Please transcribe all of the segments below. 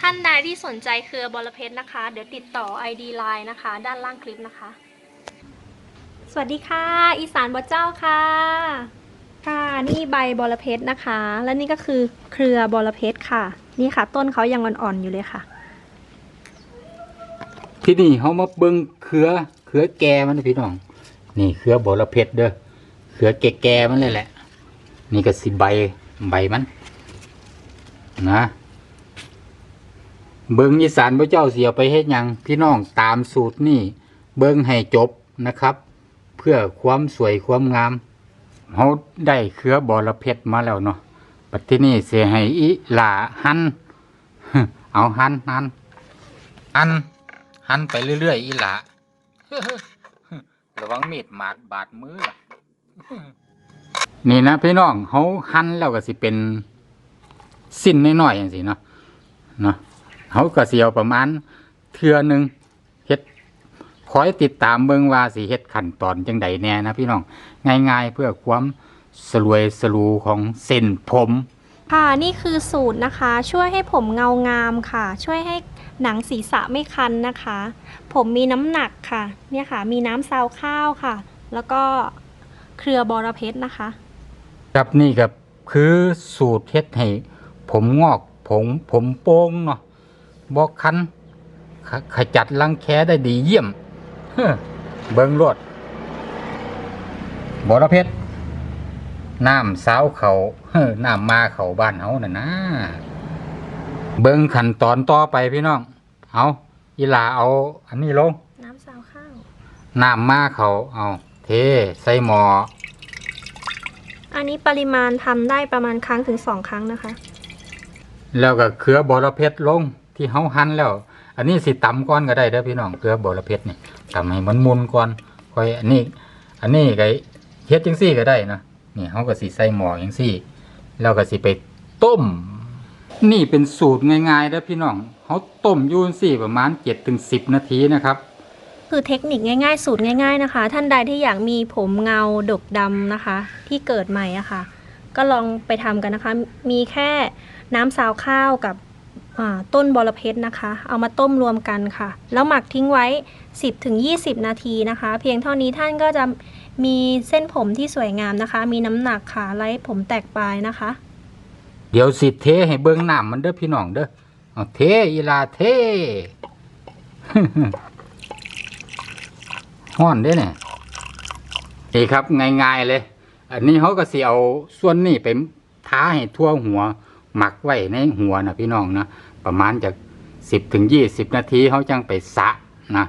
ท่านใดที่สนใจเครือบอระเพ็ดนะคะ เดี๋ยวติดต่อ ID Line นะคะ ด้านล่างคลิปนะคะ สวัสดีค่ะ อีสานบอเจ้าค่ะ ค่ะนี่ใบบอระเพ็ดนะคะ และนี่ก็คือเครือบอระเพ็ดค่ะ นี่ค่ะ ต้นเขายังอ่อนๆอยู่เลยค่ะ ที่นี่เขามาเบิ้งเครือเครือแกมันนะพี่น้อง นี่เครือบรเพชรเด้อเครือแก่แกๆมันเลยแหละ นี่ก็สิใบใบมัน นะ เบิ้งอีสานพระเจ้าเสียไปเฮ็ดยังพี่น้องตามสูตรนี่เบิ้งให้จบนะครับ เพื่อความสวยความงามเขาได้เครือบอระเพชรมาแล้วเนาะปัจที่นี่เสียให้อีหลาหันเอาหันหันหันหันไปเรื่อยๆอีหละระวังมีดหมาดบาดมือนี่นะพี่น้องเขาหันแล้วก็สิเป็น สิ้นน้อยๆอย่างสิเนาะเนาะ เขาก็เสียวประมาณเทือหนึ่งเฮ็ดคอยติดตามเบิ่งว่าสิเฮ็ดขั้นตอนจังใดแน่นะพี่น้องง่าย ๆ เพื่อความสลวยสลูของเส้นผมค่ะนี่คือสูตรนะคะ ช่วยให้ผมเงางามค่ะ ช่วยให้หนังศีรษะไม่คันนะคะ ผมมีน้ำหนักค่ะ เนี่ยค่ะ มีน้ำซาวข้าวค่ะ แล้วก็เครือบอระเพ็ดนะคะ ครับนี่ครับคือสูตรเฮ็ดให้ผมงอกผมผมโป้งเนาะ บอกคันขขจัดรังแคได้ดีเยี่ยมเฮ้อเบิงรวดบรเพชรน้ำสาวเขาเฮ้อน้ำมาเขาบ้านเฮาน่ะนะ เบิงขั้นตอนต่อไปพี่น้อง เอาอีหลาเอา อันนี้ลง น้ำซาวข้าว น้ำมาเขาเอา เทใส่หมอ อันนี้ปริมาณทำได้ประมาณครั้งถึงสองครั้งนะคะ แล้วก็เครือบอระเพ็ดลง ที่เฮาหั่นแล้ว อันนี้สิตำก้อนก็ได้เด้อพี่น้องเครือบอระเพ็ดนี่ตำให้มันมุนก่อนค่อยอันนี้ อันนี้ก็เฮ็ดจังซี่ก็ได้นะนี่เฮาก็สิใส่หม้อจังซี่ แล้วก็สิไปต้ม นี่เป็นสูตรง่ายๆเด้อพี่น้องเฮาต้มอยู่จังซี่ประมาณ7ถึง10 นาทีนะครับคือเทคนิคง่ายๆ สูตรง่าย ๆนะคะ ท่านใดที่อยากมีผมเงาดกดำนะคะ ที่เกิดใหม่อะค่ะ ก็ลองไปทำกันนะคะ มีแค่น้ำซาวข้าวกับ ต้นบอระเพ็ดนะคะ เอามาต้มรวมกันค่ะ แล้วหมักทิ้งไว้ 10-20 นาทีนะคะ เพียงเท่านี้ท่านก็จะมีเส้นผมที่สวยงามนะคะ มีน้ำหนักค่ะไร้ผมแตกปลายนะคะ เดี๋ยวสิเทให้เบิ่งหน้ำมันเด้อพี่น้องเด้อเอาเทอีลาเทห้อนเด้เนี่ยนี่ครับง่ายๆเลย อันนี้เขาก็สิเอาส่วนนี้ไปท้าให้ทั่วหัว หมักไว้ในหัวนะพี่น้องนะประมาณจากสิบถึงยี่สิบนาทีเขาจังไปสะนะ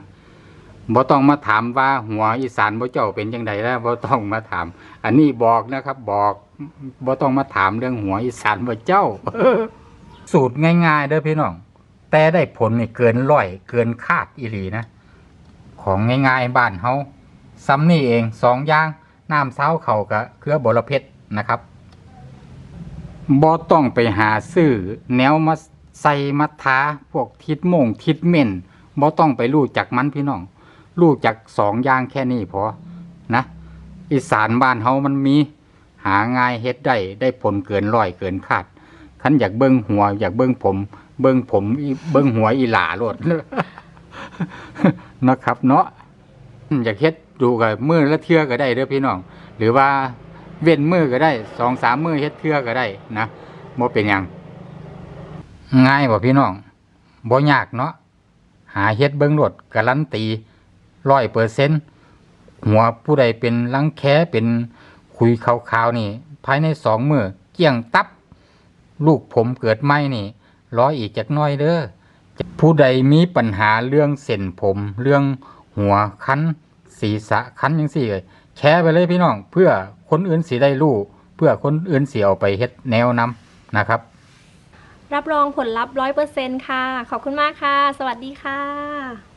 บ่ต้องมาถามว่าหัวอีสานบ่เจ้าเป็นยังไงแล้วบ่ต้องมาถาม อันนี้บอกนะครับ บอกบ่ต้องมาถามเรื่องหัวอีสานบ่เจ้า สูตรง่าย ๆ เด้อพี่น้อง แต่ได้ผลนี่เกินร้อยเกินคาดอีหลีนะ ของง่ายๆบ้านเฮาซ้ำนี่เองสองอย่างน้ำเช้าเขากับเครือบรเพชรนะครับ บ่ต้องไปหาซื้อแนวมาใส่มาทาพวกทิศโมงทิศเม่นบ่ต้องไปรู้จักมันพี่น้องรู้จักสองอย่างแค่นี้พอนะ อีสานบ้านเฮามันมี หาง่ายเฮ็ดได้ได้ผลเกินร้อยเกินคาดคันอยากเบิ้งหัว อยากเบิ้งผม เบิ้งผมอีเบิ้งหัวอีหลาโลดนะครับ เนาะอยากเฮ็ดดูกับมือละเทือก็ได้เด้อพี่น้อง หรือว่า เว้นมือก็ได้สองสามมือเฮ็ดเทื่อก็ได้นะบ่เป็นหยังง่ายบ่พี่น้องบ่ยากเนาะหาเฮ็ดเบิ่งโลดการันตีร้อยเปอร์เซ็นต์หัวผู้ใดเป็นรังแคเป็นคุยขาวๆนี่ ภายในสองมือเกี่ยงตับ ลูกผมเกิดไหมนี่ร้อยอีกจักน้อยเด้อผู้ใดมีปัญหาเรื่องเส้นผม เรื่องหัวคันศีรษะคันยังสี่เลยแชร์ไปเลยพี่น้อง เพื่อ คนอื่นสีได้รู้เพื่อคนอื่นสีเอาไปเฮ็ดแนวนำนะครับ รับรองผลลัพธ์ร้อยเปอร์เซ็นต์ค่ะ ขอบคุณมากค่ะ สวัสดีค่ะ